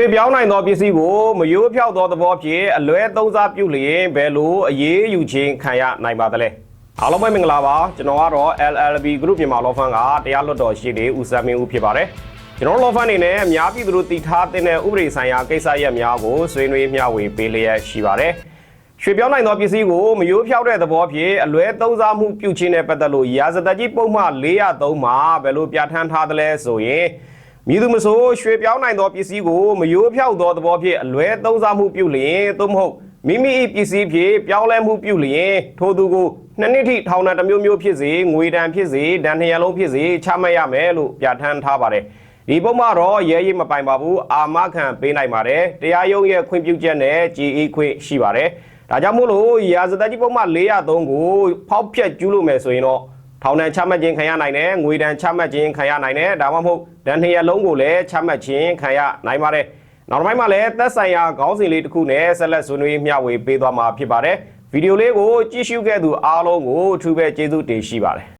ပြေပြောင်းနိုင်သောပစ္စည်းကိုမယိုးဖြောက်သောသဘောဖြင့်အလွဲသုံးစားပြုလျင်ဘယ်လိုအရေးယူခြင်းခံရနိုင်ပါသလဲအားလုံးပဲမင်္ဂလာပါကျွန်တော်ကတော့ LLB Group မြန်မာ Law Firm ကတရားလွတ်တော်ရှိတဲ့ဦးစံမင်းဦးဖြစ်ပါတယ်ကျွန်တော် Law Firm အနေနဲ့အများပြည်သူတို့တည်ထားတဲ့ဥပဒေဆိုင်ရာကိစ္စရပ်များကိုဆွေးနွေးမျှဝေပေးလျက်ရှိပါတယ်ရွှေပြောင်းနိုင်သောပစ္စည်းကိုမယိုးဖြောက်တဲ့သဘောဖြင့်အလွဲသုံးစားမှုပြုခြင်းနဲ့ပတ်သက်လို့ရာဇသတ်ကြီးပုံမှန်403မှာဘယ်လိုပြဋ္ဌာန်းထားသလဲဆိုရင် မည်သူမဆိုရွှေပြောင်းနိုင်သောပစ္စည်းကိုမယိုးဖြောက်သောသဘောဖြင့်အလွဲသုံးစားမှုပြုလျင်သို့မဟုတ်မိမိ၏ပစ္စည်းဖြင့်ပြောင်းလဲမှုပြုလျင်ထိုသူကိုနှစ်နှစ်ထိထောင်ဒဏ်တစ်မျိုးမျိုးဖြစ်စေငွေဒဏ်ဖြစ်စေဒဏ်နှစ်ရလုံးဖြစ်စေချမှတ်ရမယ်လို့ပြဋ္ဌာန်းထားပါတယ်ဒီပုံမှာတော့ရဲရဲမပိုင်ပါဘူးအာမခံပေးနိုင်ပါတယ်တရားရုံးရဲ့ခွင့်ပြုချက်နဲ့ကြည်အေးခွင့်ရှိပါတယ်ဒါကြောင့်မို့လို့ရာဇသတ်ကြီးပုံမှာ403ကိုဖောက်ဖျက်ကျူးလို့မယ်ဆိုရင်တော့ ထောင်ဒဏ်ချမှတ်ခြင်းခံရနိုင်တယ်ငွေဒဏ်ချမှတ်ခြင်းခံရနိုင်တယ်ဒါမှမဟုတ်ဒဏ်နှစ်ရလုံးကိုလည်းချမှတ်ခြင်းခံရနိုင်ပါတယ်နောက်တစ်ပိုင်းမှာလည်းသက်ဆိုင်ရာခေါင်းစဉ်လေးတစ်ခုနဲ့ဆက်လက်ဆွေးနွေးမျှဝေပေးသွားမှာဖြစ်ပါတယ်ဗီဒီယိုလေးကိုကြည့်ရှုခဲ့သူအားလုံးကိုအထူးပဲကျေးဇူးတင်ရှိပါတယ်